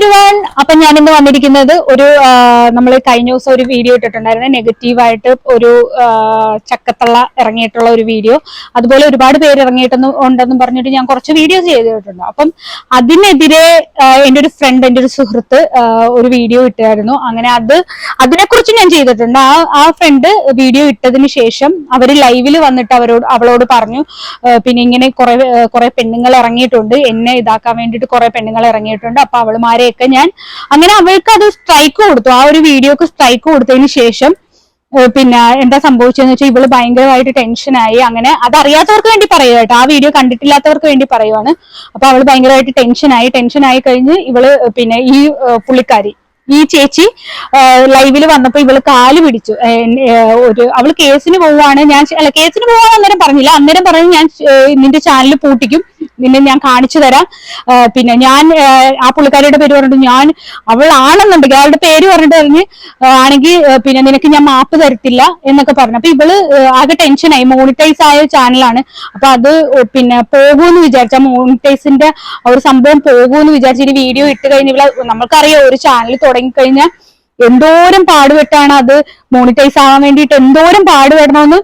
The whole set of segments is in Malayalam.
എവരിവൺ അപ്പൊ ഞാൻ ഇന്ന് വന്നിരിക്കുന്നത് ഒരു നമ്മൾ കഴിഞ്ഞ ദിവസം ഒരു വീഡിയോ ഇട്ടിട്ടുണ്ടായിരുന്നു. നെഗറ്റീവായിട്ട് ഒരു ചക്കത്തള്ള ഇറങ്ങിയിട്ടുള്ള ഒരു വീഡിയോ അതുപോലെ ഒരുപാട് പേര് ഇറങ്ങിയിട്ടെന്ന് ഉണ്ടെന്നും പറഞ്ഞിട്ട് ഞാൻ കുറച്ച് വീഡിയോസ് ചെയ്തിട്ടുണ്ട്. അപ്പം അതിനെതിരെ എന്റെ ഒരു ഫ്രണ്ട് എന്റെ ഒരു സുഹൃത്ത് ഒരു വീഡിയോ ഇട്ടായിരുന്നു. അങ്ങനെ അത് അതിനെക്കുറിച്ച് ഞാൻ ചെയ്തിട്ടുണ്ട്. ആ ആ ഫ്രണ്ട് വീഡിയോ ഇട്ടതിന് ശേഷം അവർ ലൈവിൽ വന്നിട്ട് അവരോട് അവളോട് പറഞ്ഞു പിന്നെ ഇങ്ങനെ കുറെ കുറെ പെണ്ണുങ്ങൾ ഇറങ്ങിയിട്ടുണ്ട്. എന്നെ ഇതാക്കാൻ വേണ്ടിയിട്ട് കുറെ പെണ്ണുങ്ങൾ ഇറങ്ങിയിട്ടുണ്ട്. അപ്പൊ അവളുമാരെയൊക്കെ ഞാൻ അങ്ങനെ അവൾക്ക് അത് സ്ട്രൈക്ക് കൊടുത്തു. ആ ഒരു വീഡിയോക്ക് സ്ട്രൈക്ക് കൊടുത്തതിന് ശേഷം പിന്നെ എന്താ സംഭവിച്ചതെന്ന് വെച്ചാൽ ഇവൾ ഭയങ്കരമായിട്ട് ടെൻഷനായി അങ്ങനെ അതറിയാത്തവർക്ക് വേണ്ടി പറയുക കേട്ടോ. ആ വീഡിയോ കണ്ടിട്ടില്ലാത്തവർക്ക് വേണ്ടി പറയുവാണ്. അപ്പൊ അവൾ ഭയങ്കരമായിട്ട് ടെൻഷനായി ടെൻഷനായി കഴിഞ്ഞ് ഇവൾ പിന്നെ ഈ പുള്ളിക്കാരി ഈ ചേച്ചി ലൈവിൽ വന്നപ്പോ ഇവൾ കാൽ പിടിച്ചു. ഒരു അവൾ കേസിന് പോവാണ് ഞാൻ അല്ല കേസിന് പോവാന്ന് അന്നേരം പറഞ്ഞില്ല. അന്നേരം പറഞ്ഞു ഞാൻ നിന്റെ ചാനൽ പൂട്ടിക്കും. നിന്നെ ഞാൻ കാണിച്ചു തരാം. പിന്നെ ഞാൻ ആ പുള്ളിക്കാരിയുടെ പേര് പറഞ്ഞിട്ട് ഞാൻ അവൾ അവളാണെന്നുണ്ടെങ്കിൽ അവളുടെ പേര് പറഞ്ഞിട്ട് പറഞ്ഞ് ആണെങ്കിൽ പിന്നെ നിനക്ക് ഞാൻ മാപ്പ് തരത്തില്ല എന്നൊക്കെ പറഞ്ഞു. അപ്പൊ ഇവൾ ആകെ ടെൻഷനായി മോണിറ്റൈസ് ആയ ചാനലാണ് അപ്പൊ അത് പിന്നെ പോകുമെന്ന് വിചാരിച്ച. മോണിറ്റൈസിന്റെ ഒരു സംഭവം പോകുമെന്ന് വിചാരിച്ച വീഡിയോ ഇട്ട് കഴിഞ്ഞ് ഇവൾ നമുക്കറിയാം ഒരു ചാനൽ തുടങ്ങിക്കഴിഞ്ഞാൽ എന്തോരം പാടുപെട്ടാണ് അത് മോണിറ്റൈസ് ആവാൻ വേണ്ടിയിട്ട് എന്തോരം പാടുപെടണമെന്ന്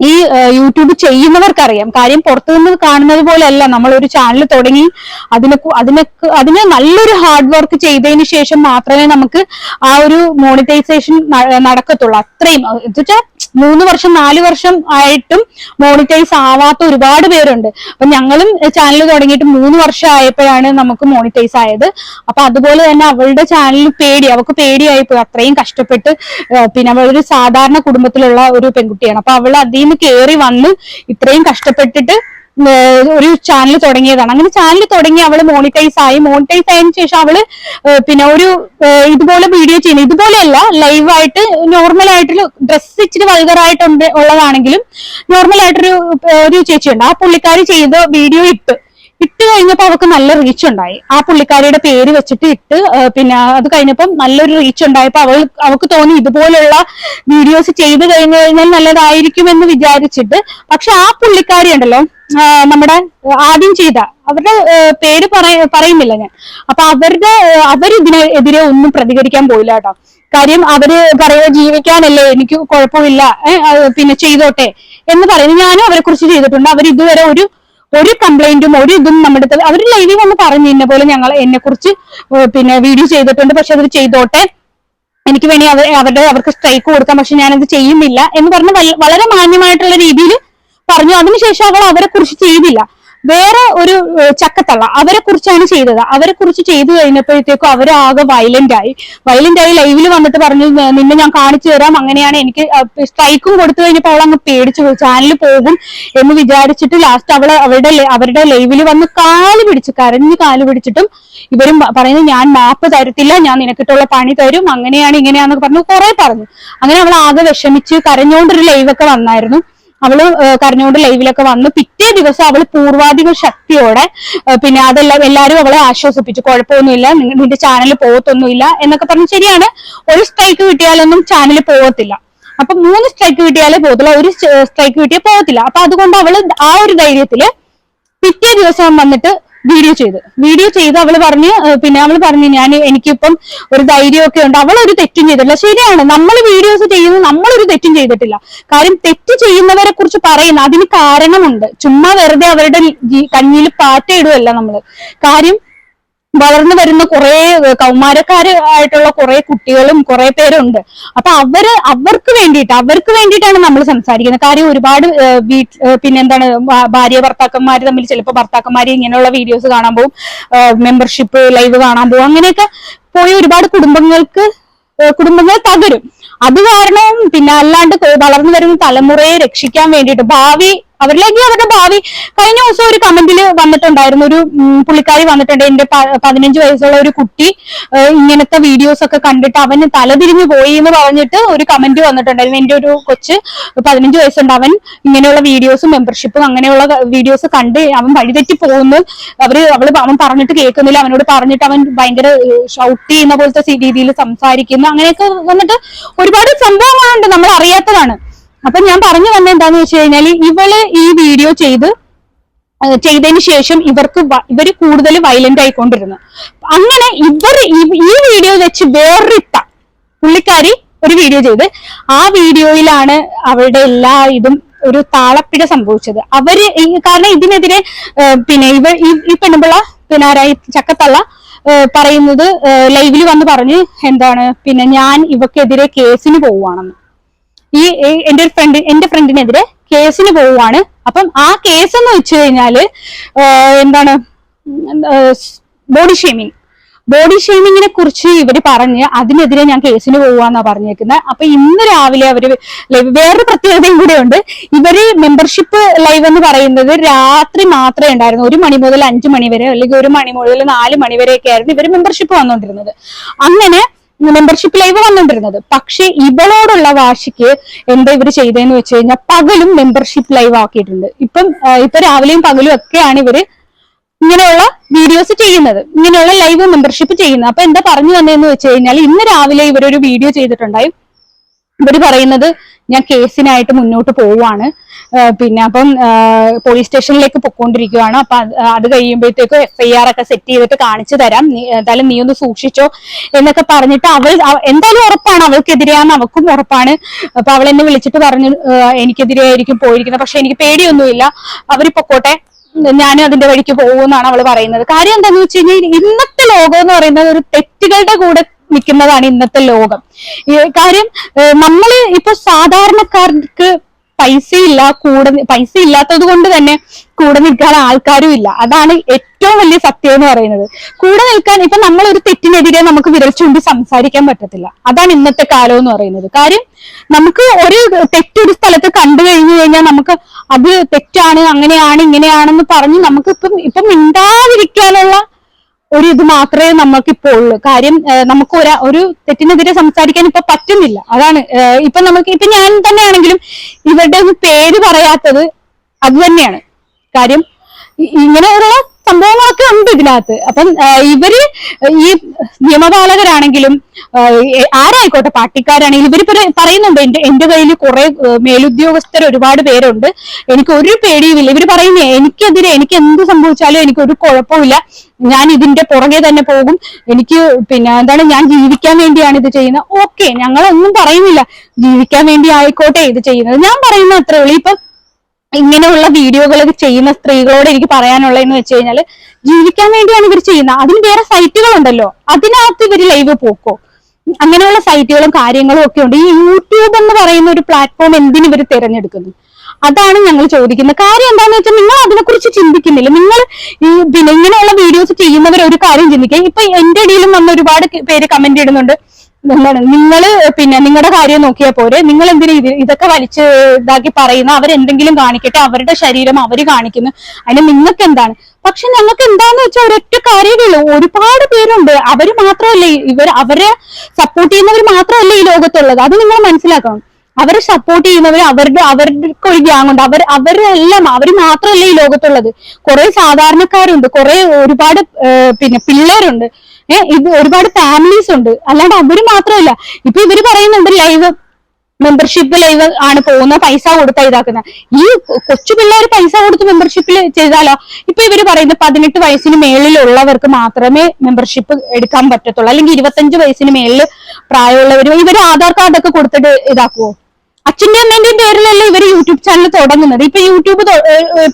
ഈ യൂട്യൂബ് ചെയ്യുന്നവർക്കറിയാം. കാര്യം പുറത്തുനിന്ന് കാണുന്നത് പോലെയല്ല. നമ്മൾ ഒരു ചാനൽ തുടങ്ങി അതിനെ അതിന് അതിനെ നല്ലൊരു ഹാർഡ് വർക്ക് ചെയ്തതിന് ശേഷം മാത്രമേ നമുക്ക് ആ ഒരു മോണിറ്റൈസേഷൻ നടക്കത്തുള്ളൂ. അത്രയും എന്നുവെച്ചാൽ മൂന്ന് വർഷം നാല് വർഷം ആയിട്ടും മോണിറ്റൈസ് ആവാത്ത ഒരുപാട് പേരുണ്ട്. അപ്പൊ ഞങ്ങളും ചാനൽ തുടങ്ങിയിട്ട് മൂന്ന് വർഷം ആയപ്പോഴാണ് നമുക്ക് മോണിറ്റൈസ് ആയത്. അപ്പൊ അതുപോലെ തന്നെ അവളുടെ ചാനലിന് പേടി അവൾക്ക് പേടിയായി പോയി അത്രയും കഷ്ടപ്പെട്ട് പിന്നെ അവളൊരു സാധാരണ കുടുംബത്തിലുള്ള ഒരു പെൺകുട്ടിയാണ്. അപ്പൊ അവൾ അതിൽ നിന്ന് കയറി വന്ന്. ഇത്രയും കഷ്ടപ്പെട്ടിട്ട് ഒരു ചാനൽ തുടങ്ങിയതാണ്. അങ്ങനെ ചാനൽ തുടങ്ങി അവൾ മോണിറ്റൈസ് ആയി. മോണിറ്റൈസ് ആയതിനു ശേഷം അവൾ പിന്നെ ഒരു ഇതുപോലെ വീഡിയോ ചെയ്യുന്നത് ഇതുപോലെയല്ല ലൈവായിട്ട് നോർമൽ ആയിട്ടുള്ള ഡ്രസ്സ് ഇച്ചിരി വൾഗറായിട്ടുണ്ട് ഉള്ളതാണെങ്കിലും നോർമൽ ആയിട്ടൊരു ഒരു ചേച്ചിയുണ്ട്. ആ പുള്ളിക്കാരി ചെയ്ത വീഡിയോ ഇട്ട് ഇട്ട് കഴിഞ്ഞപ്പോ അവർക്ക് നല്ല റീച്ച് ഉണ്ടായി. ആ പുള്ളിക്കാരിയുടെ പേര് വെച്ചിട്ട് ഇട്ട് പിന്നെ അത് കഴിഞ്ഞപ്പം നല്ലൊരു റീച്ച് ഉണ്ടായപ്പോ അവൾ അവൾക്ക് തോന്നി ഇതുപോലുള്ള വീഡിയോസ് ചെയ്തു കഴിഞ്ഞു കഴിഞ്ഞാൽ നല്ലതായിരിക്കും എന്ന് വിചാരിച്ചിട്ട്. പക്ഷെ ആ പുള്ളിക്കാരി ഉണ്ടല്ലോ നമ്മുടെ ആദ്യം ചെയ്ത അവരുടെ പേര് പറയ പറയുന്നില്ല ഞാൻ. അപ്പൊ അവരുടെ അവരിതിനെതിരെ ഒന്നും പ്രതികരിക്കാൻ പോയില്ല കേട്ടോ. കാര്യം അവർ പറയുക ജീവിക്കാനല്ലേ എനിക്ക് കുഴപ്പമില്ല പിന്നെ ചെയ്തോട്ടെ എന്ന് പറയുന്നത് ഞാനും അവരെ കുറിച്ച് ചെയ്തിട്ടുണ്ട്. അവർ ഇതുവരെ ഒരു ഒരു കംപ്ലൈന്റും ഒരു ഇതും നമ്മുടെ അവർ ലൈവിൽ വന്ന് പറഞ്ഞു ഇന്ന പോലെ ഞങ്ങൾ എന്നെ കുറിച്ച് പിന്നെ വീഡിയോ ചെയ്തിട്ടുണ്ട്. പക്ഷെ അവർ ചെയ്തോട്ടെ. എനിക്ക് വേണി അവർ അവരുടെ അവർക്ക് സ്ട്രൈക്ക് കൊടുക്കാം. പക്ഷെ ഞാനത് ചെയ്യുന്നില്ല എന്ന് പറഞ്ഞ് വളരെ മാന്യമായിട്ടുള്ള രീതിയിൽ പറഞ്ഞു. അതിനുശേഷം അവൾ അവരെ കുറിച്ച് ചെയ്തില്ല. വേറെ ഒരു ചക്കത്തള്ള. അവരെ കുറിച്ചാണ് ചെയ്തത്. അവരെ കുറിച്ച് ചെയ്തു കഴിഞ്ഞപ്പോഴത്തേക്കും അവർ ആകെ വയലന്റ് ആയി. വയലന്റ് ആയി ലൈവിൽ വന്നിട്ട് പറഞ്ഞു "ന- നിന്നെ ഞാൻ കാണിച്ചു തരാം. അങ്ങനെയാണ് എനിക്ക് സ്ട്രൈക്കും കൊടുത്തു കഴിഞ്ഞപ്പോൾ അവൾ അങ്ങ് പേടിച്ചു പോയി. ചാനൽ പോകും എന്ന് വിചാരിച്ചിട്ട് ലാസ്റ്റ് അവൾ അവരുടെ അവരുടെ ലൈവിൽ വന്ന് കാൽ പിടിച്ച്. കരഞ്ഞ് കാൽ പിടിച്ചിട്ടും ഇവരും പറയുന്നത് ഞാൻ മാപ്പ് തരത്തില്ല. ഞാൻ നിനക്കിട്ടുള്ള പണി തരും. അങ്ങനെയാണ് ഇങ്ങനെയാന്നൊക്കെ പറഞ്ഞു കുറെ പറഞ്ഞു. അങ്ങനെ അവൾ ആകെ വിഷമിച്ച് കരഞ്ഞോണ്ടൊരു ലൈവൊക്കെ വന്നായിരുന്നു. അവൾ കരഞ്ഞുകൊണ്ട് ലൈവിലൊക്കെ വന്നു. പിറ്റേ ദിവസം അവൾ പൂർവാധിക ശക്തിയോടെ പിന്നെ അതെല്ലാം എല്ലാരും അവളെ ആശ്വസിപ്പിച്ചു. കുഴപ്പമൊന്നുമില്ല. നിന്റെ ചാനൽ പോകത്തൊന്നുമില്ല എന്നൊക്കെ പറഞ്ഞു ശരിയാണ്. ഒരു സ്ട്രൈക്ക് കിട്ടിയാലൊന്നും ചാനൽ പോകത്തില്ല. അപ്പൊ മൂന്ന് സ്ട്രൈക്ക് കിട്ടിയാലേ പോകത്തില്ല ഒരു സ്ട്രൈക്ക് കിട്ടിയാൽ പോകത്തില്ല. അപ്പൊ അതുകൊണ്ട് അവൾ ആ ഒരു ധൈര്യത്തിൽ പിറ്റേ ദിവസം വന്നിട്ട് വീഡിയോ ചെയ്ത്. വീഡിയോ ചെയ്ത് അവൾ പറഞ്ഞ് പിന്നെ അവൾ പറഞ്ഞു ഞാൻ എനിക്കിപ്പം ഒരു ധൈര്യമൊക്കെ ഉണ്ട്. അവൾ ഒരു തെറ്റും ചെയ്തിട്ടില്ല. ശരിയാണ് നമ്മൾ വീഡിയോസ് ചെയ്യുന്നത് നമ്മളൊരു തെറ്റും ചെയ്തിട്ടില്ല. കാര്യം തെറ്റ് ചെയ്യുന്നവരെ കുറിച്ച് പറയുന്ന അതിന് കാരണമുണ്ട്. ചുമ്മാ വെറുതെ അവരുടെ കഞ്ഞിയിൽ പാറ്റ ഇടുവല്ല നമ്മൾ. കാര്യം വളർന്നു വരുന്ന കുറെ കൗമാരക്കാര് ആയിട്ടുള്ള കുറെ കുട്ടികളും കുറെ പേരുണ്ട്. അപ്പൊ അവർ അവർക്ക് വേണ്ടിയിട്ട് അവർക്ക് വേണ്ടിയിട്ടാണ് നമ്മൾ സംസാരിക്കുന്നത്. കാര്യം ഒരുപാട് പിന്നെ പിന്നെന്താണ് ഭാര്യ ഭർത്താക്കന്മാര് തമ്മിൽ ചിലപ്പോൾ ഭർത്താക്കന്മാര് ഇങ്ങനെയുള്ള വീഡിയോസ് കാണാൻ പോകും. മെമ്പർഷിപ്പ് ലൈവ് കാണാൻ പോകും. അങ്ങനെയൊക്കെ പോയി ഒരുപാട് കുടുംബങ്ങൾക്ക് കുടുംബങ്ങൾ തകരും. അത് കാരണവും പിന്നെ അല്ലാണ്ട് വളർന്നു വരുന്ന തലമുറയെ രക്ഷിക്കാൻ വേണ്ടിയിട്ട് ഭാവി അവരിലേക്ക് അവരുടെ ഭാവി. കഴിഞ്ഞ ദിവസം ഒരു കമന്റിൽ വന്നിട്ടുണ്ടായിരുന്നു. ഒരു പുള്ളിക്കാരി വന്നിട്ടുണ്ട്. എന്റെ പതിനഞ്ച് വയസ്സുള്ള ഒരു കുട്ടി ഇങ്ങനത്തെ വീഡിയോസ് ഒക്കെ കണ്ടിട്ട് അവന് തലതിരിഞ്ഞു പോയി എന്ന് പറഞ്ഞിട്ട് ഒരു കമന്റ് വന്നിട്ടുണ്ടായിരുന്നു. എന്റെ ഒരു കൊച്ച് പതിനഞ്ച് വയസ്സുണ്ട്. അവൻ ഇങ്ങനെയുള്ള വീഡിയോസ് മെമ്പർഷിപ്പും അങ്ങനെയുള്ള വീഡിയോസ് കണ്ട് അവൻ വഴിതെറ്റി പോകുന്നു. അവർ അവൾ അവൻ പറഞ്ഞിട്ട് കേൾക്കുന്നില്ല. അവനോട് പറഞ്ഞിട്ട് അവൻ ഭയങ്കര ഷൗട്ട് ചെയ്യുന്ന പോലത്തെ രീതിയിൽ സംസാരിക്കുന്നു. അങ്ങനെയൊക്കെ വന്നിട്ട് ഒരുപാട് സംഭവങ്ങളുണ്ട്. നമ്മൾ അറിയാത്തതാണ് അപ്പൊ ഞാൻ പറഞ്ഞു വന്നത് എന്താന്ന് വെച്ച് കഴിഞ്ഞാൽ ഇവൾ ഈ വീഡിയോ ചെയ്ത് ചെയ്തതിന് ശേഷം ഇവർക്ക് ഇവർ കൂടുതൽ വയലന്റ് ആയിക്കൊണ്ടിരുന്നു. അങ്ങനെ ഇവർ ഈ- വീഡിയോ വെച്ച് വേറിട്ട പുള്ളിക്കാരി ഒരു വീഡിയോ ചെയ്ത് ആ വീഡിയോയിലാണ് അവരുടെ എല്ലാ ഇതും ഒരു താളപ്പിഴ സംഭവിച്ചത്. അവർ കാരണം ഇതിനെതിരെ പിന്നെ ഇവ ഈ- ഈ പിന്നാരായി ചക്കത്തള്ള പറയുന്നത് ലൈവിൽ വന്ന് പറഞ്ഞ് എന്താണ് പിന്നെ ഞാൻ ഇവക്കെതിരെ കേസിന് പോവുകയാണെന്ന്. ഈ എന്റെ ഒരു ഫ്രണ്ട് എന്റെ ഫ്രണ്ടിനെതിരെ കേസിന് പോവുകയാണ്. അപ്പം ആ കേസ് എന്ന് വെച്ച് കഴിഞ്ഞാൽ എന്താണ് ബോഡി ഷേമിങ് ബോഡി ഷേമിങ്ങിനെ കുറിച്ച് ഇവർ പറഞ്ഞ് അതിനെതിരെ ഞാൻ കേസിന് പോവാന്നാ പറഞ്ഞേക്കുന്നത് അപ്പൊ ഇന്ന് രാവിലെ അവർ വേറൊരു പ്രത്യേകതയും കൂടെ ഉണ്ട് ഇവർ മെമ്പർഷിപ്പ് ലൈവ് എന്ന് പറയുന്നത് രാത്രി മാത്രമേ ഉണ്ടായിരുന്നു. ഒരു മണി മുതൽ അഞ്ചു മണി വരെ അല്ലെങ്കിൽ ഒരു മണി മുതൽ നാല് മണി വരെയൊക്കെ ആയിരുന്നു ഇവർ മെമ്പർഷിപ്പ് വന്നുകൊണ്ടിരുന്നത് അങ്ങനെ മെമ്പർഷിപ്പ് ലൈവ് വന്നുകൊണ്ടിരുന്നത് പക്ഷെ ഇവളോടുള്ള വാശിക്ക് എന്താ ഇവർ ചെയ്തതെന്ന് വെച്ച് കഴിഞ്ഞാൽ പകലും മെമ്പർഷിപ്പ് ലൈവ് ആക്കിയിട്ടുണ്ട്. ഇപ്പം ഇപ്പൊ രാവിലെയും പകലും ഒക്കെയാണ് ഇവർ ഇങ്ങനെയുള്ള വീഡിയോസ് ചെയ്യുന്നത്. ഇങ്ങനെയുള്ള ലൈവ് മെമ്പർഷിപ്പ് ചെയ്യുന്നത്. അപ്പൊ എന്താ പറഞ്ഞു തന്നതെന്ന് വെച്ച് കഴിഞ്ഞാൽ ഇന്ന് രാവിലെ ഇവരൊരു വീഡിയോ ചെയ്തിട്ടുണ്ടായി. ഇവർ പറയുന്നത് ഞാൻ കേസിനായിട്ട് മുന്നോട്ട് പോവാണ് പിന്നെ അപ്പം പോലീസ് സ്റ്റേഷനിലേക്ക് പൊക്കോണ്ടിരിക്കുവാണ് അപ്പൊ അത് കഴിയുമ്പോഴത്തേക്കും എഫ് ഐ ആർ ഒക്കെ സെറ്റ് ചെയ്തിട്ട് കാണിച്ചു തരാം. എന്തായാലും നീ ഒന്ന് സൂക്ഷിച്ചോ എന്നൊക്കെ പറഞ്ഞിട്ട് അവൾ എന്തായാലും ഉറപ്പാണ്. അവൾക്കെതിരെയാന്ന് അവൾക്കും ഉറപ്പാണ്. അപ്പൊ അവൾ എന്നെ വിളിച്ചിട്ട് പറഞ്ഞു എനിക്കെതിരെയായിരിക്കും പോയിരിക്കുന്നത്. പക്ഷെ എനിക്ക് പേടിയൊന്നുമില്ല. അവർ പൊക്കോട്ടെ. ഞാനും അതിന്റെ വഴിക്ക് പോകുമെന്നാണ് അവൾ പറയുന്നത്. കാര്യം എന്താണെന്ന് വെച്ച് കഴിഞ്ഞാൽ ഇന്നത്തെ ലോകം എന്ന് പറയുന്നത് ഒരു തെറ്റുകളുടെ കൂടെ നിൽക്കുന്നതാണ് ഇന്നത്തെ ലോകം. കാര്യം നമ്മൾ ഇപ്പൊ സാധാരണക്കാർക്ക് പൈസ ഇല്ല കൂടെ പൈസ ഇല്ലാത്തത് കൊണ്ട് തന്നെ കൂടെ നിൽക്കാൻ ആൾക്കാരും ഇല്ല. അതാണ് ഏറ്റവും വലിയ സത്യം എന്ന് പറയുന്നത്. കൂടെ നിൽക്കാൻ ഇപ്പൊ നമ്മൾ ഒരു തെറ്റിനെതിരെ നമുക്ക് വിരൽ ചൂണ്ടി സംസാരിക്കാൻ പറ്റത്തില്ല. അതാണ് ഇന്നത്തെ കാലം എന്ന് പറയുന്നത്. കാര്യം നമുക്ക് ഒരു തെറ്റൊരു സ്ഥലത്ത് കണ്ടു കഴിഞ്ഞു കഴിഞ്ഞാൽ നമുക്ക് അത് തെറ്റാണ് അങ്ങനെയാണ് ഇങ്ങനെയാണെന്ന് പറഞ്ഞ് നമുക്ക് ഇപ്പം ഇപ്പം മിണ്ടാതിരിക്കാനുള്ള ഒരു ഇത് മാത്രമേ നമുക്ക് ഇപ്പോൾ ഉള്ളൂ കാര്യം നമുക്ക് ഒരു ഒരു തെറ്റിനെതിരെ സംസാരിക്കാൻ ഇപ്പൊ പറ്റുന്നില്ല. അതാണ് ഇപ്പൊ നമുക്ക് ഇപ്പൊ ഞാൻ തന്നെയാണെങ്കിലും ഇവരുടെ ഒന്നും പേര് പറയാത്തത് അത് തന്നെയാണ്. കാര്യം ഇങ്ങനെയുള്ള സംഭവങ്ങളൊക്കെ ഉണ്ട് ഇതിനകത്ത്. അപ്പം ഇവർ ഈ നിയമപാലകരാണെങ്കിലും ആരായിക്കോട്ടെ പാർട്ടിക്കാരാണെങ്കിലും ഇവർ പറയുന്നുണ്ട് എന്റെ എന്റെ കയ്യിൽ കുറെ മേലുദ്യോഗസ്ഥർ ഒരുപാട് പേരുണ്ട്. എനിക്ക് ഒരു പേടിയുമില്ല. ഇവർ പറയുന്നേ എനിക്കെതിരെ എനിക്ക് എന്ത് സംഭവിച്ചാലും എനിക്ക് ഒരു കുഴപ്പമില്ല. ഞാൻ ഇതിന്റെ പുറകെ തന്നെ പോകും. എനിക്ക് പിന്നെ എന്താണ് ഞാൻ ജീവിക്കാൻ വേണ്ടിയാണ് ഇത് ചെയ്യുന്നത്. ഓക്കെ ഞങ്ങളൊന്നും പറയുന്നില്ല. ജീവിക്കാൻ വേണ്ടി ആയിക്കോട്ടെ ഇത് ചെയ്യുന്നത്. ഞാൻ പറയുന്ന അത്രേ ഉള്ളൂ. ഇപ്പൊ ഇങ്ങനെയുള്ള വീഡിയോകളൊക്കെ ചെയ്യുന്ന സ്ത്രീകളോട് എനിക്ക് പറയാനുള്ളതെന്ന് വെച്ച് കഴിഞ്ഞാൽ ജീവിക്കാൻ വേണ്ടിയാണ് ഇവർ ചെയ്യുന്നത്. അതിന് വേറെ സൈറ്റുകളുണ്ടല്ലോ അതിനകത്ത് ഇവർ ലൈവ് പോക്കോ. അങ്ങനെയുള്ള സൈറ്റുകളും കാര്യങ്ങളും ഒക്കെ ഉണ്ട്. ഈ യൂട്യൂബ് എന്ന് പറയുന്ന ഒരു പ്ലാറ്റ്ഫോം എന്തിനു ഇവർ തിരഞ്ഞെടുക്കുന്നു? അതാണ് ഞങ്ങൾ ചോദിക്കുന്നത്. കാര്യം എന്താണെന്ന് വെച്ചാൽ നിങ്ങൾ അതിനെക്കുറിച്ച് ചിന്തിക്കുന്നില്ല. നിങ്ങൾ ഈ പിന്നെ ഇങ്ങനെയുള്ള വീഡിയോസ് ചെയ്യുന്നവർ ഒരു കാര്യം ചിന്തിക്കുക. ഇപ്പൊ എന്റെ ഇടയിലും വന്ന ഒരുപാട് പേര് കമന്റ് ഇടുന്നുണ്ട്. എന്താണ്? നിങ്ങൾ പിന്നെ നിങ്ങളുടെ കാര്യം നോക്കിയാൽ പോരെ. നിങ്ങൾ എന്തിനു ഇത് ഇതൊക്കെ വലിച്ച് ഇതാക്കി പറയുന്ന? അവരെന്തെങ്കിലും കാണിക്കട്ടെ. അവരുടെ ശരീരം അവർ കാണിക്കുന്നു. അതിന് നിങ്ങൾക്ക് എന്താണ് പക്ഷെ ഞങ്ങൾക്ക് എന്താന്ന് വെച്ചാൽ ഒരൊറ്റ കാര്യമേ ഒരുപാട് പേരുണ്ട്. അവർ മാത്രമല്ല ഇവർ അവരെ സപ്പോർട്ട് ചെയ്യുന്നവർ മാത്രമല്ല ഈ ലോകത്തുള്ളത്? അത് നിങ്ങൾ മനസ്സിലാക്കണം. അവരെ സപ്പോർട്ട് ചെയ്യുന്നവർ അവരുടെ അവർക്ക് ഒരു ഗ്യാങ് ഉണ്ട്. അവർ അവരെല്ലാം അവർ മാത്രമല്ല ഈ ലോകത്തുള്ളത്. കുറെ സാധാരണക്കാരുണ്ട് കുറെ ഒരുപാട് പിന്നെ പിള്ളേരുണ്ട്. ഏഹ് ഇത് ഒരുപാട് ഫാമിലീസ് ഉണ്ട്. അല്ലാണ്ട് അവർ മാത്രമല്ല. ഇപ്പൊ ഇവർ പറയുന്നുണ്ട് ലൈവ് മെമ്പർഷിപ്പ് ലൈവ് ആണ് പോകുന്ന പൈസ കൊടുത്താ ഇതാക്കുന്ന. ഈ കൊച്ചു പിള്ളേർ പൈസ കൊടുത്ത് മെമ്പർഷിപ്പിൽ ചെയ്താലോ? ഇപ്പൊ ഇവർ പറയുന്നത് പതിനെട്ട് വയസ്സിന് മേളിലുള്ളവർക്ക് മാത്രമേ മെമ്പർഷിപ്പ് എടുക്കാൻ പറ്റത്തുള്ളൂ. അല്ലെങ്കിൽ ഇരുപത്തഞ്ച് വയസ്സിന് മേളിൽ പ്രായമുള്ളവരും. ഇവർ ആധാർ കാർഡൊക്കെ കൊടുത്തിട്ട് ഇതാക്കുവോ? അച്ഛന്റെ അമ്മേന്റെയും പേരിലല്ല ഇവർ യൂട്യൂബ് ചാനൽ തുടങ്ങുന്നത്. ഇപ്പൊ യൂട്യൂബ്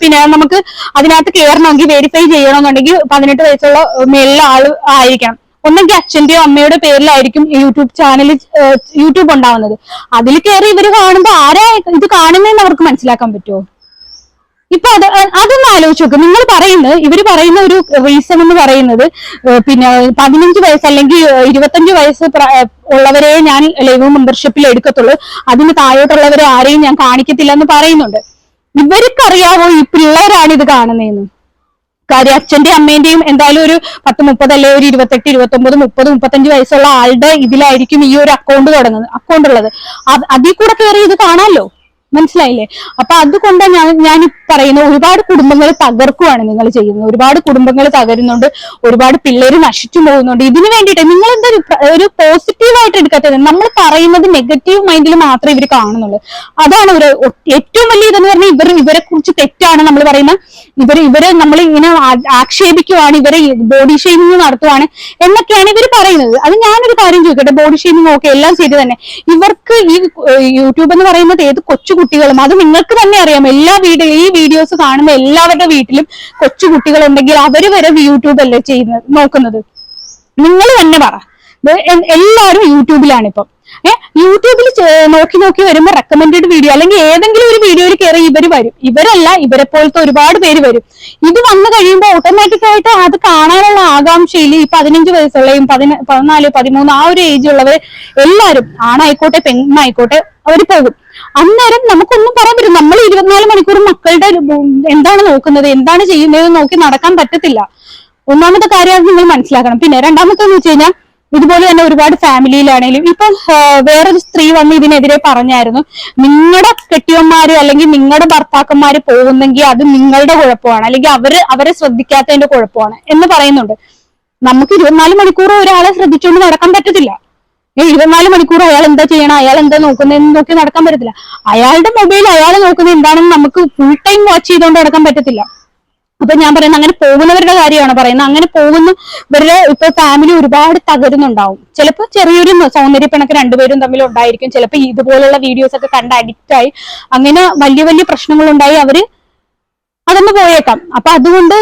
പിന്നെ നമുക്ക് അതിനകത്ത് കയറണമെങ്കിൽ വെരിഫൈ ചെയ്യണമെന്നുണ്ടെങ്കിൽ പതിനെട്ട് വയസ്സുള്ള മേളിലെ ആൾ ആയിരിക്കണം. ഒന്നെങ്കിൽ അച്ഛന്റെയോ അമ്മയുടെ പേരിലായിരിക്കും യൂട്യൂബ് ചാനൽ യൂട്യൂബ് ഉണ്ടാവുന്നത്. അതിൽ കയറി ഇവർ കാണുമ്പോൾ ആരാ ഇത് കാണുന്നതെന്ന് അവർക്ക് മനസ്സിലാക്കാൻ പറ്റുമോ ഇപ്പൊ അത് അതൊന്ന് ആലോചിച്ച് നോക്ക്. നിങ്ങൾ പറയുന്നത് ഇവർ പറയുന്ന ഒരു റീസൺ എന്ന് പറയുന്നത് പിന്നെ പതിനഞ്ച് വയസ്സ് അല്ലെങ്കിൽ ഇരുപത്തഞ്ച് വയസ്സ് ഉള്ളവരെ ഞാൻ ലൈവ് മെമ്പർഷിപ്പിൽ എടുക്കത്തുള്ളൂ. അതിന് താഴോട്ടുള്ളവരെ ആരെയും ഞാൻ കാണിക്കത്തില്ല എന്ന് പറയുന്നുണ്ട്. ഇവർക്കറിയാവോ ഈ പിള്ളേരാണ് ഇത് കാണുന്നതെന്ന്? കാര്യം അച്ഛന്റെയും അമ്മേന്റെയും എന്തായാലും ഒരു പത്ത് മുപ്പത് അല്ലെ ഒരു ഇരുപത്തെട്ട് ഇരുപത്തൊമ്പത് മുപ്പത് മുപ്പത്തഞ്ച് വയസ്സുള്ള ആളുടെ ഇതിലായിരിക്കും ഈ ഒരു അക്കൗണ്ട് തുടങ്ങുന്നത് അക്കൗണ്ട് ഉള്ളത്. അത് അതിൽ കൂടെ കയറി ഇത് കാണാമല്ലോ. മനസ്സിലായില്ലേ? അപ്പൊ അതുകൊണ്ട് ഞാൻ ഞാൻ പറയുന്ന ഒരുപാട് കുടുംബങ്ങൾ തകർക്കുവാണ് നിങ്ങൾ ചെയ്യുന്നത്. ഒരുപാട് കുടുംബങ്ങൾ തകരുന്നുണ്ട്. ഒരുപാട് പിള്ളേർ നശിച്ചു പോകുന്നുണ്ട്. ഇതിനു വേണ്ടിയിട്ട് നിങ്ങൾ എന്താ ഒരു പോസിറ്റീവായിട്ട് എടുക്കാത്തത്? നമ്മൾ പറയുന്നത് നെഗറ്റീവ് മൈൻഡിൽ മാത്രമേ ഇവർ കാണുന്നുള്ളൂ. അതാണ് ഒരു ഏറ്റവും വലിയ ഇതെന്ന് പറഞ്ഞാൽ ഇവർ ഇവരെ കുറിച്ച് തെറ്റാണ് നമ്മൾ പറയുന്ന ഇവർ ഇവർ നമ്മൾ ഇങ്ങനെ ആക്ഷേപിക്കുവാണ് ഇവരെ ബോഡി ഷെയ്മിങ് നടത്തുവാണ് എന്നൊക്കെയാണ് ഇവർ പറയുന്നത്. അത് ഞാനൊരു കാര്യം ചോദിക്കട്ടെ ബോഡി ഷെയ്മിങ് ഒക്കെ എല്ലാം ശരി തന്നെ. ഇവർക്ക് ഈ യൂട്യൂബ് എന്ന് പറയുന്നത് ഏത് കൊച്ചു കുട്ടികളും അത് നിങ്ങൾക്ക് തന്നെ അറിയാം. എല്ലാ വീഡിയോ ഈ വീഡിയോസ് കാണുന്ന എല്ലാവരുടെ വീട്ടിലും കൊച്ചു കുട്ടികളുണ്ടെങ്കിൽ അവർ വരെ യൂട്യൂബ് അല്ലേ ചെയ്യുന്നത് നോക്കുന്നത്. നിങ്ങൾ തന്നെ പറ. എല്ലാവരും യൂട്യൂബിലാണ് ഇപ്പം ഏഹ് യൂട്യൂബിൽ നോക്കി നോക്കി വരുമ്പോൾ റെക്കമെൻഡഡ് വീഡിയോ അല്ലെങ്കിൽ ഏതെങ്കിലും ഒരു വീഡിയോയിൽ കയറി ഇവർ വരും. ഇവരല്ല ഇവരെ പോലത്തെ ഒരുപാട് പേര് വരും. ഇത് വന്നു കഴിയുമ്പോൾ ഓട്ടോമാറ്റിക് ആയിട്ട് അത് കാണാനുള്ള ആകാംക്ഷയിൽ ഈ പതിനഞ്ച് വയസ്സുള്ളയും പതിന പതിനാല് പതിമൂന്ന് ആ ഒരു ഏജ് ഉള്ളവർ എല്ലാവരും ആണായിക്കോട്ടെ പെണ്ണായിക്കോട്ടെ അവർ പോകും. അന്നേരം നമുക്കൊന്നും പറയാൻ പറ്റും നമ്മൾ ഇരുപത്തിനാല് മണിക്കൂർ മക്കളുടെ എന്താണ് നോക്കുന്നത് എന്താണ് ചെയ്യുന്നത് നോക്കി നടക്കാൻ പറ്റത്തില്ല. ഒന്നാമത്തെ കാര്യം നിങ്ങൾ മനസ്സിലാക്കണം. പിന്നെ രണ്ടാമത്തെ എന്ന് വെച്ച് കഴിഞ്ഞാൽ ഇതുപോലെ തന്നെ ഒരുപാട് ഫാമിലിയിലാണെങ്കിലും ഇപ്പൊ വേറൊരു സ്ത്രീ വന്ന് ഇതിനെതിരെ പറഞ്ഞായിരുന്നു. നിങ്ങളുടെ കെട്ടിയന്മാര് അല്ലെങ്കിൽ നിങ്ങളുടെ ഭർത്താക്കന്മാര് പോകുന്നെങ്കിൽ അത് നിങ്ങളുടെ കുഴപ്പമാണ്. അല്ലെങ്കിൽ അവർ അവരെ ശ്രദ്ധിക്കാത്തതിന്റെ കുഴപ്പമാണ് എന്ന് പറയുന്നുണ്ട്. നമുക്ക് ഇരുപത്തിനാല് മണിക്കൂർ ഒരാളെ ശ്രദ്ധിച്ചുകൊണ്ട് നടക്കാൻ പറ്റത്തില്ല. ഇരുപത്തിനാല് മണിക്കൂർ അയാൾ എന്താ ചെയ്യണം? അയാൾ എന്താ നോക്കുന്നതെന്ന് നോക്കി നടക്കാൻ പറ്റത്തില്ല. അയാളുടെ മൊബൈൽ അയാൾ നോക്കുന്നത് എന്താണെന്ന് നമുക്ക് ഫുൾ ടൈം വാച്ച് ചെയ്തുകൊണ്ട് നടക്കാൻ പറ്റത്തില്ല. അപ്പൊ ഞാൻ പറയുന്നത് അങ്ങനെ പോകുന്നവരുടെ കാര്യമാണ് പറയുന്നത്. അങ്ങനെ പോകുന്ന ഇവരുടെ ഇപ്പൊ ഫാമിലി ഒരുപാട് തകരുന്നുണ്ടാവും. ചിലപ്പോൾ ചെറിയൊരു സൗന്ദര്യപ്പിണക്ക് രണ്ടുപേരും തമ്മിൽ ഉണ്ടായിരിക്കും. ചിലപ്പോൾ ഇതുപോലുള്ള വീഡിയോസ് ഒക്കെ കണ്ട് അഡിക്റ്റ് ആയി. അങ്ങനെ വലിയ വലിയ പ്രശ്നങ്ങൾ ഉണ്ടായി അവർ അതൊന്ന് പോയേക്കാം. അപ്പൊ അതുകൊണ്ട്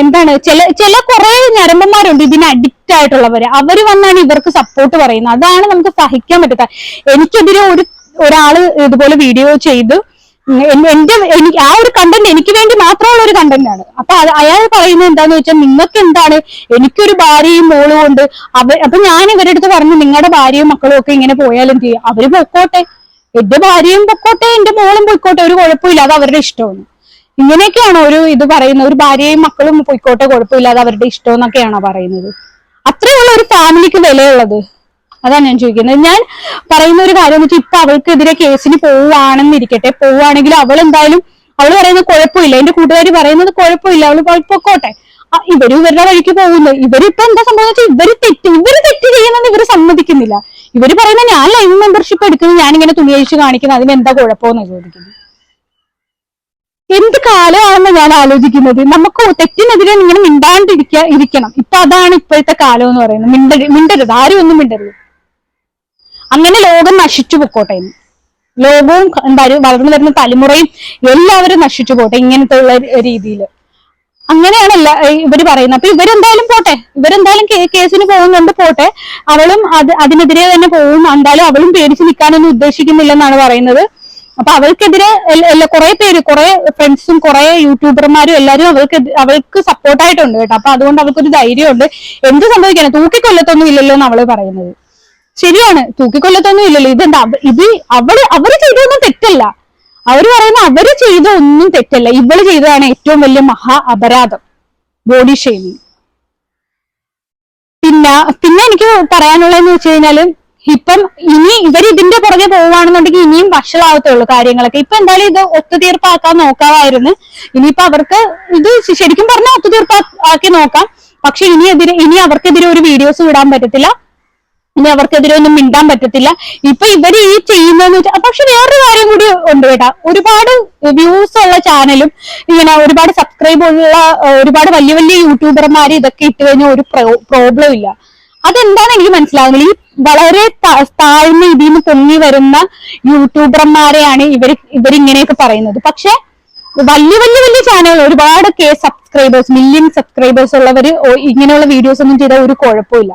എന്താണ് ചില ചില കുറെ ഞരമ്പന്മാരുണ്ട് ഇതിന് അഡിക്റ്റ് ആയിട്ടുള്ളവര്. അവർ വന്നാണ് ഇവർക്ക് സപ്പോർട്ട് പറയുന്നത്. അതാണ് നമുക്ക് സഹിക്കാൻ പറ്റാത്ത എനിക്കെതിരെ ഒരു ഒരാൾ ഇതുപോലെ വീഡിയോ ചെയ്ത് എന്റെ എനിക്ക് ആ ഒരു കണ്ടന്റ് എനിക്ക് വേണ്ടി മാത്രമുള്ള ഒരു കണ്ടന്റ് ആണ്. അപ്പൊ അയാൾ പറയുന്നത് എന്താന്ന് വെച്ചാൽ നിങ്ങൾക്ക് എന്താണ്? എനിക്കൊരു ഭാര്യയും മോളും ഉണ്ട്. അവ അപ്പൊ ഞാൻ ഇവരുടെ അടുത്ത് പറഞ്ഞു നിങ്ങളുടെ ഭാര്യയും മക്കളും ഒക്കെ ഇങ്ങനെ പോയാലും ചെയ്യും? അവർ പൊക്കോട്ടെ. എന്റെ ഭാര്യയും പൊക്കോട്ടെ എന്റെ മോളും പൊയ്ക്കോട്ടെ ഒരു കുഴപ്പമില്ല അത് അവരുടെ ഇഷ്ടമാണ്. ഇങ്ങനെയൊക്കെയാണോ ഒരു ഇത് പറയുന്നത്. ഒരു ഭാര്യയും മക്കളും പൊയ്ക്കോട്ടെ കുഴപ്പമില്ലാതെ അവരുടെ ഇഷ്ടം എന്നൊക്കെയാണോ പറയുന്നത്? അത്രയുള്ള ഒരു ഫാമിലിക്ക് വിലയുള്ളത്. അതാണ് ഞാൻ ചോദിക്കുന്നത്. ഞാൻ പറയുന്ന ഒരു കാര്യം എന്ന് വെച്ചാൽ ഇപ്പൊ അവൾക്കെതിരെ കേസിന് പോവുകയാണെന്നിരിക്കട്ടെ. പോവുകയാണെങ്കിൽ അവൾ എന്തായാലും അവൾ പറയുന്നത് കുഴപ്പമില്ല. എന്റെ കൂട്ടുകാരി പറയുന്നത് കുഴപ്പമില്ല. പോയി പൊക്കോട്ടെ. ഇവർ ഇവരുടെ വഴിക്ക് പോകുന്നു ഇവരിപ്പോ എന്താ സംഭവം ഇവർ തെറ്റ് ഇവർ തെറ്റ് ചെയ്യുന്നത് ഇവർ സമ്മതിക്കുന്നില്ല. ഇവർ പറയുന്ന ഞാൻ ലൈവ് മെമ്പർഷിപ്പ് എടുക്കുന്നത് ഞാൻ ഇങ്ങനെ തുണി അഴിച്ച് കാണിക്കുന്നത്. അതിന് എന്താ കുഴപ്പമെന്ന് ചോദിക്കുന്നു എന്ത് കാലമാണെന്ന് ഞാൻ ആലോചിക്കുന്നത്? നമുക്ക് തെറ്റിനെതിരെ ഇങ്ങനെ മിണ്ടാണ്ടിരിക്ക ഇരിക്കണം. ഇപ്പൊ അതാണ് ഇപ്പോഴത്തെ കാലം എന്ന് പറയുന്നത്. മിണ്ട മിണ്ടരുത്. ആരും ഒന്നും മിണ്ടരുത്. അങ്ങനെ ലോകം നശിച്ചു പൊക്കോട്ടെ. ലോകവും വളർന്നു വരുന്ന തലമുറയും എല്ലാവരും നശിച്ചു പോട്ടെ ഇങ്ങനത്തെ ഉള്ള രീതിയിൽ അങ്ങനെയാണ് എല്ലാ ഇവർ പറയുന്നത്. അപ്പൊ ഇവരെന്തായാലും പോട്ടെ. ഇവരെന്തായാലും കേസിന് പോകുന്നുണ്ട് പോട്ടെ. അവളും അത് അതിനെതിരെ തന്നെ പോകും. എന്തായാലും അവളും പേടിച്ച് നിൽക്കാനൊന്നും ഉദ്ദേശിക്കുന്നില്ലെന്നാണ് പറയുന്നത്. അപ്പൊ അവൾക്കെതിരെ കുറെ പേര് കുറെ ഫ്രണ്ട്സും കുറെ യൂട്യൂബർമാരും എല്ലാരും അവൾക്ക് അവൾക്ക് സപ്പോർട്ടായിട്ടുണ്ട് കേട്ടോ. അപ്പൊ അതുകൊണ്ട് അവൾക്കൊരു ധൈര്യമുണ്ട്. എന്ത് സംഭവിക്കാനും? തൂക്കിക്കൊല്ലത്തൊന്നും ഇല്ലല്ലോ എന്ന് അവൾ പറയുന്നത്. ശരിയാണ്. തൂക്കിക്കൊല്ലത്തൊന്നും ഇല്ലല്ലോ. ഇതെന്താ? ഇത് അവൾ അവർ ചെയ്തൊന്നും തെറ്റല്ല. അവർ പറയുന്ന അവർ ചെയ്ത ഒന്നും തെറ്റല്ല. ഇവൾ ചെയ്തതാണ് ഏറ്റവും വലിയ മഹാ അപരാധം. ബോഡി ഷെയ്മിങ് പിന്നെ പിന്നെ എനിക്ക് പറയാനുള്ളതെന്ന് വെച്ച് കഴിഞ്ഞാൽ ഇപ്പം ഇനി ഇവർ ഇതിന്റെ പുറകെ പോവുകയാണെന്നുണ്ടെങ്കിൽ ഇനിയും വഷളാവത്തേ കാര്യങ്ങളൊക്കെ. ഇപ്പൊ എന്തായാലും ഇത് ഒത്തുതീർപ്പാക്കാൻ നോക്കാമായിരുന്നു. ഇനിയിപ്പോ അവർക്ക് ഇത് ശരിക്കും പറഞ്ഞാൽ ഒത്തുതീർപ്പാക്കി നോക്കാം. പക്ഷെ ഇനി എതിരെ ഇനി അവർക്കെതിരെ ഒരു വീഡിയോസ് വിടാൻ പറ്റത്തില്ല. ഇനി അവർക്കെതിരെ ഒന്നും മിണ്ടാൻ പറ്റത്തില്ല. ഇപ്പൊ ഇവർ ഈ വെച്ചാൽ പക്ഷെ വേറൊരു കാര്യം കൂടി ഉണ്ട് കേട്ടാ. ഒരുപാട് വ്യൂസ് ഉള്ള ചാനലും ഇങ്ങനെ ഒരുപാട് സബ്സ്ക്രൈബ് ഉള്ള ഒരുപാട് വലിയ വലിയ യൂട്യൂബർമാര് ഇതൊക്കെ ഇട്ട് കഴിഞ്ഞാൽ ഒരു പ്രോബ്ലം ഇല്ല. അതെന്താണ് എനിക്ക് മനസ്സിലാകുന്നത് ഈ വളരെ താഴ്ന്ന ഇതിൽ നിന്ന് പൊങ്ങി വരുന്ന യൂട്യൂബർമാരെയാണ് ഇവർ ഇവരിങ്ങനെയൊക്കെ പറയുന്നത്. പക്ഷെ വലിയ വലിയ വലിയ ചാനലുകൾ ഒരുപാട് കെ സബ്സ്ക്രൈബേഴ്സ് മില്യൺ സബ്സ്ക്രൈബേഴ്സ് ഉള്ളവർ ഇങ്ങനെയുള്ള വീഡിയോസ് ഒന്നും ചെയ്താൽ ഒരു കുഴപ്പമില്ല.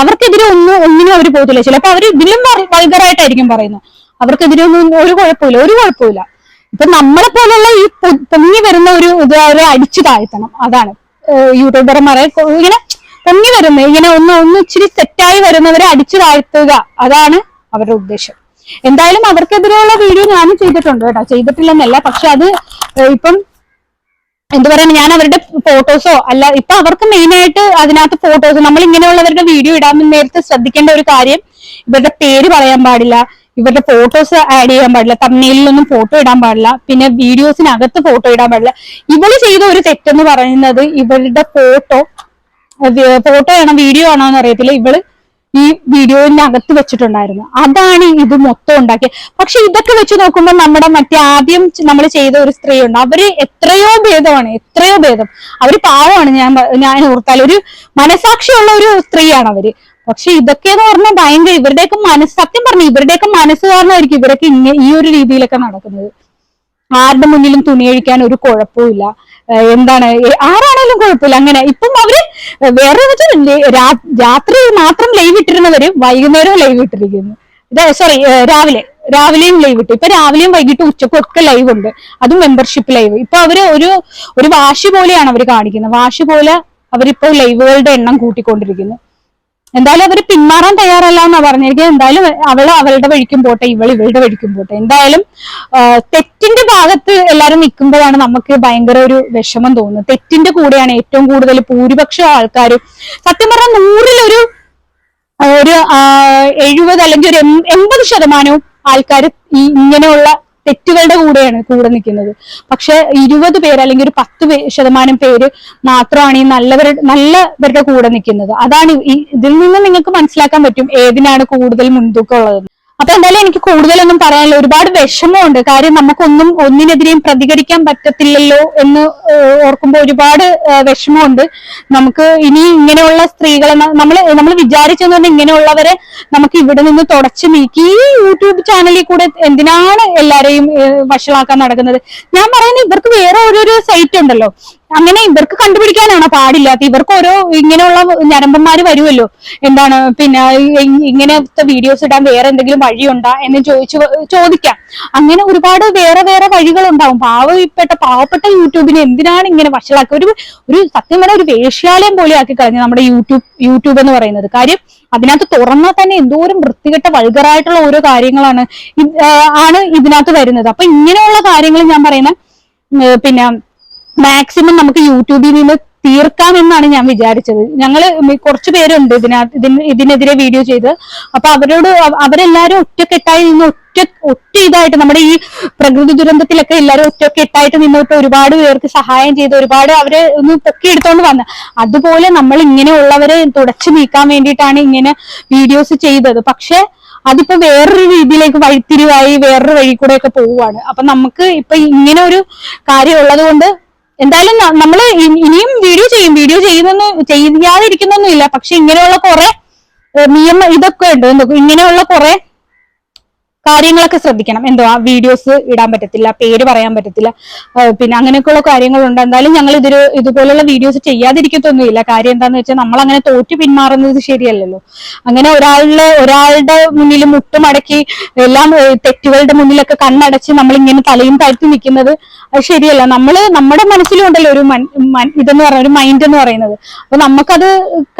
അവർക്കെതിരെ ഒന്നും ഒന്നിനും അവർ പോകത്തില്ല. ചിലപ്പോൾ അവർ ഇതിലും വൈകരായിട്ടായിരിക്കും പറയുന്നത്. അവർക്കെതിരെ ഒന്നും ഒരു കുഴപ്പമില്ല ഒരു കുഴപ്പമില്ല. ഇപ്പൊ നമ്മളെ പോലുള്ള ഈ പൊങ്ങി വരുന്ന ഒരു ഇത് അവരെ അടിച്ചു താഴ്ത്തണം. അതാണ്. യൂട്യൂബർമാരെ ഇങ്ങനെ പൊങ്ങി വരുന്ന ഇങ്ങനെ ഒന്ന് ഒന്ന് ഇച്ചിരി സെറ്റായി വരുന്നവരെ അടിച്ചു താഴ്ത്തുക. അതാണ് അവരുടെ ഉദ്ദേശം. എന്തായാലും അവർക്കെതിരെയുള്ള വീഡിയോ ഞാനും ചെയ്തിട്ടുണ്ട് കേട്ടോ. ചെയ്തിട്ടില്ലെന്നല്ല. പക്ഷെ അത് ഇപ്പം എന്ത് പറയാ ഞാൻ അവരുടെ ഫോട്ടോസോ അല്ല ഇപ്പൊ അവർക്ക് മെയിൻ ആയിട്ട് അതിനകത്ത് ഫോട്ടോസ് നമ്മൾ ഇങ്ങനെയുള്ളവരുടെ വീഡിയോ ഇടാൻ നേരത്തെ ശ്രദ്ധിക്കേണ്ട ഒരു കാര്യം ഇവരുടെ പേര് പറയാൻ പാടില്ല ഇവരുടെ ഫോട്ടോസ് ആഡ് ചെയ്യാൻ പാടില്ല തമ്മിലൊന്നും ഫോട്ടോ ഇടാൻ പാടില്ല പിന്നെ വീഡിയോസിനകത്ത് ഫോട്ടോ ഇടാൻ പാടില്ല. ഇവൾ ചെയ്ത ഒരു തെറ്റെന്ന് പറയുന്നത് ഇവരുടെ ഫോട്ടോ ഫോട്ടോ ആണോ വീഡിയോ ആണോ എന്ന് അറിയത്തില്ല ഇവൾ ഈ വീഡിയോയിനകത്ത് വെച്ചിട്ടുണ്ടായിരുന്നു. അതാണ് ഇത് മൊത്തം ഉണ്ടാക്കിയത്. പക്ഷെ ഇതൊക്കെ വെച്ച് നോക്കുമ്പോൾ നമ്മുടെ മറ്റേ ആദ്യം നമ്മൾ ചെയ്ത ഒരു സ്ത്രീ ഉണ്ട് അവർ എത്രയോ ഭേദമാണ് എത്രയോ ഭേദം. അവർ പാവമാണ് ഞാൻ ഞാൻ ഓർത്താൽ. ഒരു മനസാക്ഷിയുള്ള ഒരു സ്ത്രീയാണ് അവർ. പക്ഷെ ഇതൊക്കെ എന്ന് പറഞ്ഞാൽ ഭയങ്കര ഇവരുടെയൊക്കെ മനസ്സ് സത്യം പറഞ്ഞു ഇവരുടെയൊക്കെ മനസ്സ് കാരണമായിരിക്കും ഇവരൊക്കെ ഇങ്ങനെ ഈ ഒരു രീതിയിലൊക്കെ നടക്കുന്നത്. ആരുടെ മുന്നിലും തുണിയഴിക്കാൻ ഒരു കുഴപ്പമില്ല എന്താണ്? ആരാണേലും കുഴപ്പമില്ല. അങ്ങനെ ഇപ്പം അവർ വേറെ രാത്രി മാത്രം ലൈവ് ഇട്ടിരുന്നവര് വൈകുന്നേരവും ലൈവ് ഇട്ടിരിക്കുന്നു. സോറി രാവിലെ. രാവിലെയും ലൈവ് ഇട്ടു. ഇപ്പൊ രാവിലെയും വൈകിട്ട് ഉച്ചക്കും ഒക്കെ ലൈവ് ഉണ്ട്. അതും മെമ്പർഷിപ്പ് ലൈവ് ഇപ്പൊ അവർ ഒരു ഒരു വാശി പോലെയാണ് അവർ കാണിക്കുന്നത്. വാശി പോലെ അവരിപ്പോ ലൈവുകളുടെ എണ്ണം കൂട്ടിക്കൊണ്ടിരിക്കുന്നു. എന്തായാലും അവർ പിന്മാറാൻ തയ്യാറല്ല എന്നാ പറഞ്ഞിരിക്കുന്നത് എന്തായാലും അവൾ അവളുടെ വഴിക്കും പോട്ടെ ഇവൾ ഇവളുടെ വഴിക്കും പോട്ടെ. എന്തായാലും തെറ്റിന്റെ ഭാഗത്ത് എല്ലാരും നിൽക്കുമ്പോഴാണ് നമുക്ക് ഭയങ്കര ഒരു വിഷമം തോന്നുന്നത്. തെറ്റിന്റെ കൂടെയാണ് ഏറ്റവും കൂടുതൽ ഭൂരിപക്ഷം ആൾക്കാരും സത്യം പറഞ്ഞാൽ നൂറിലൊരു ഒരു എഴുപത് അല്ലെങ്കിൽ ഒരു എൺപത് ശതമാനവും ആൾക്കാർ ഈ ഇങ്ങനെയുള്ള തെറ്റുകളുടെ കൂടെയാണ് കൂടെ നിൽക്കുന്നത്. പക്ഷെ ഇരുപത് പേര് അല്ലെങ്കിൽ ഒരു പത്ത് ശതമാനം പേര് മാത്രമാണ് ഈ നല്ലവരുടെ നല്ലവരുടെ കൂടെ നിൽക്കുന്നത്. അതാണ് ഇതിൽ നിന്ന് നിങ്ങൾക്ക് മനസ്സിലാക്കാൻ പറ്റും ഏതിനാണ് കൂടുതൽ മുൻതൂക്കം ഉള്ളത് അപ്പൊ എന്തായാലും എനിക്ക് കൂടുതലൊന്നും പറയാനില്ല. ഒരുപാട് വിഷമമുണ്ട്. കാര്യം നമുക്കൊന്നും ഒന്നിനെതിരെയും പ്രതികരിക്കാൻ പറ്റത്തില്ലല്ലോ എന്ന് ഓർക്കുമ്പോൾ ഒരുപാട് വിഷമമുണ്ട്. നമുക്ക് ഇനി ഇങ്ങനെയുള്ള സ്ത്രീകളെ നമ്മൾ നമ്മൾ വിചാരിച്ചെന്ന് പറഞ്ഞാൽ ഇങ്ങനെയുള്ളവരെ നമുക്ക് ഇവിടെ നിന്ന് തുടച്ചു നീക്കി. ഈ യൂട്യൂബ് ചാനലിൽ കൂടെ എന്തിനാണ് എല്ലാരെയും വഷളാക്കാൻ നടക്കുന്നത്? ഞാൻ പറയുന്നത് ഇവർക്ക് വേറെ ഓരോരോ സൈറ്റ് ഉണ്ടല്ലോ. അങ്ങനെ ഇവർക്ക് കണ്ടുപിടിക്കാനാണോ പാടില്ലാത്ത? ഇവർക്ക് ഓരോ ഇങ്ങനെയുള്ള ഞരമ്പന്മാര് വരുമല്ലോ എന്താണ്? പിന്നെ ഇങ്ങനത്തെ വീഡിയോസ് ഇടാൻ വേറെ എന്തെങ്കിലും വഴിയുണ്ടാ എന്ന് ചോദിച്ചു ചോദിക്കാം. അങ്ങനെ ഒരുപാട് വേറെ വേറെ വഴികൾ വഴികളുണ്ടാവും പാവപ്പെട്ട പാവപ്പെട്ട യൂട്യൂബിനെ എന്തിനാണ് ഇങ്ങനെ വഷളാക്കി ഒരു ഒരു സത്യം പറഞ്ഞാൽ ഒരു വേശ്യാലയം പോലെ ആക്കി കളഞ്ഞു നമ്മുടെ യൂട്യൂബ് യൂട്യൂബ് എന്ന് പറയുന്നത്. കാര്യം അതിനകത്ത് തുറന്നാൽ തന്നെ എന്തോരം വൃത്തികെട്ട വൾഗറായിട്ടുള്ള ഓരോ കാര്യങ്ങളാണ് ആണ് ഇതിനകത്ത് വരുന്നത്. അപ്പൊ ഇങ്ങനെയുള്ള കാര്യങ്ങൾ ഞാൻ പറയുന്ന പിന്നെ മാക്സിമം നമുക്ക് യൂട്യൂബിൽ നിന്ന് തീർക്കാം എന്നാണ് ഞാൻ വിചാരിച്ചത്. ഞങ്ങൾ കുറച്ച് പേരുണ്ട് ഇതിനകത്ത് ഇതിന് ഇതിനെതിരെ വീഡിയോ ചെയ്ത്. അപ്പൊ അവരോട് അവ- അവരെല്ലാരും ഒറ്റക്കെട്ടായി നിന്ന് ഒറ്റ ഒറ്റ ഇതായിട്ട് നമ്മുടെ ഈ പ്രകൃതി ദുരന്തത്തിലൊക്കെ എല്ലാവരും ഒറ്റക്കെട്ടായിട്ട് നിന്നിട്ട് ഒരുപാട് പേർക്ക് സഹായം ചെയ്ത് ഒരുപാട് അവരെ ഒന്ന് പൊക്കിയെടുത്തോണ്ട് വന്ന. അതുപോലെ നമ്മൾ ഇങ്ങനെയുള്ളവരെ തുടച്ചു നീക്കാൻ വേണ്ടിയിട്ടാണ് ഇങ്ങനെ വീഡിയോസ് ചെയ്തത്. പക്ഷെ അതിപ്പോ വേറൊരു രീതിയിലേക്ക് വഴിത്തിരിവായി വേറൊരു വഴി കൂടെ ഒക്കെ പോവുകയാണ് അപ്പൊ നമുക്ക് ഇപ്പൊ ഇങ്ങനെ ഒരു കാര്യം ഉള്ളത് കൊണ്ട് എന്തായാലും നമ്മൾ ഇനിയും വീഡിയോ ചെയ്യും. വീഡിയോ ചെയ്യുന്നൊന്നും ചെയ്യാതിരിക്കുന്നൊന്നും ഇല്ല പക്ഷെ ഇങ്ങനെയുള്ള കുറെ നിയമം ഇതൊക്കെ ഉണ്ട്. ഇങ്ങനെയുള്ള കുറെ കാര്യങ്ങളൊക്കെ ശ്രദ്ധിക്കണം. എന്തുവാ വീഡിയോസ് ഇടാൻ പറ്റത്തില്ല പേര് പറയാൻ പറ്റത്തില്ല. പിന്നെ അങ്ങനെയൊക്കെയുള്ള കാര്യങ്ങളുണ്ട്. എന്തായാലും ഞങ്ങൾ ഇതൊരു ഇതുപോലുള്ള വീഡിയോസ് ചെയ്യാതിരിക്കത്തൊന്നുമില്ല. കാര്യം എന്താന്ന് വെച്ചാൽ നമ്മൾ അങ്ങനെ തോറ്റു പിന്മാറുന്നത് ശരിയല്ലല്ലോ. അങ്ങനെ ഒരാളുടെ ഒരാളുടെ മുന്നിൽ മുട്ടുമടക്കി എല്ലാം തെറ്റുകളുടെ മുന്നിലൊക്കെ കണ്ണടച്ച് നമ്മൾ ഇങ്ങനെ തലയും താഴ്ത്തി നിൽക്കുന്നത് അത് ശരിയല്ല. നമ്മൾ നമ്മുടെ മനസ്സിലും ഉണ്ടല്ലോ ഒരു ഇതെന്ന് പറയുന്ന ഒരു മൈൻഡ് എന്ന് പറയുന്നത്. അപ്പൊ നമുക്കത്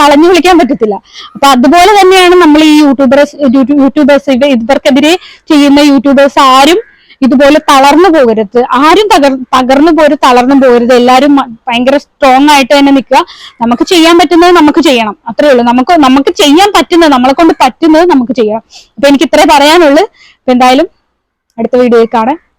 കളഞ്ഞു വിളിക്കാൻ പറ്റത്തില്ല. അപ്പൊ അതുപോലെ തന്നെയാണ് നമ്മൾ ഈ യൂട്യൂബേഴ്സ് യൂട്യൂബേഴ്സ് ഇവ ഇവർക്കെതിരെ ചെയ്യുന്ന യൂട്യൂബേഴ്സ് ആരും ഇതുപോലെ തളർന്നു പോകരുത്. ആരും തകർ തകർന്നു പോരുത് തളർന്നു പോകരുത്. എല്ലാവരും മ- ഭയങ്കര സ്ട്രോങ് ആയിട്ട് തന്നെ നിൽക്കുക. നമുക്ക് ചെയ്യാൻ പറ്റുന്നത് നമുക്ക് ചെയ്യണം. അത്രേ ഉള്ളൂ. നമുക്ക് നമുക്ക് ചെയ്യാൻ പറ്റുന്നത് നമ്മളെ കൊണ്ട് പറ്റുന്നത് നമുക്ക് ചെയ്യണം. അപ്പൊ എനിക്ക് ഇത്രേ പറയാനുള്ളൂ. അപ്പൊ എന്തായാലും അടുത്ത വീഡിയോയിൽ കാണാം.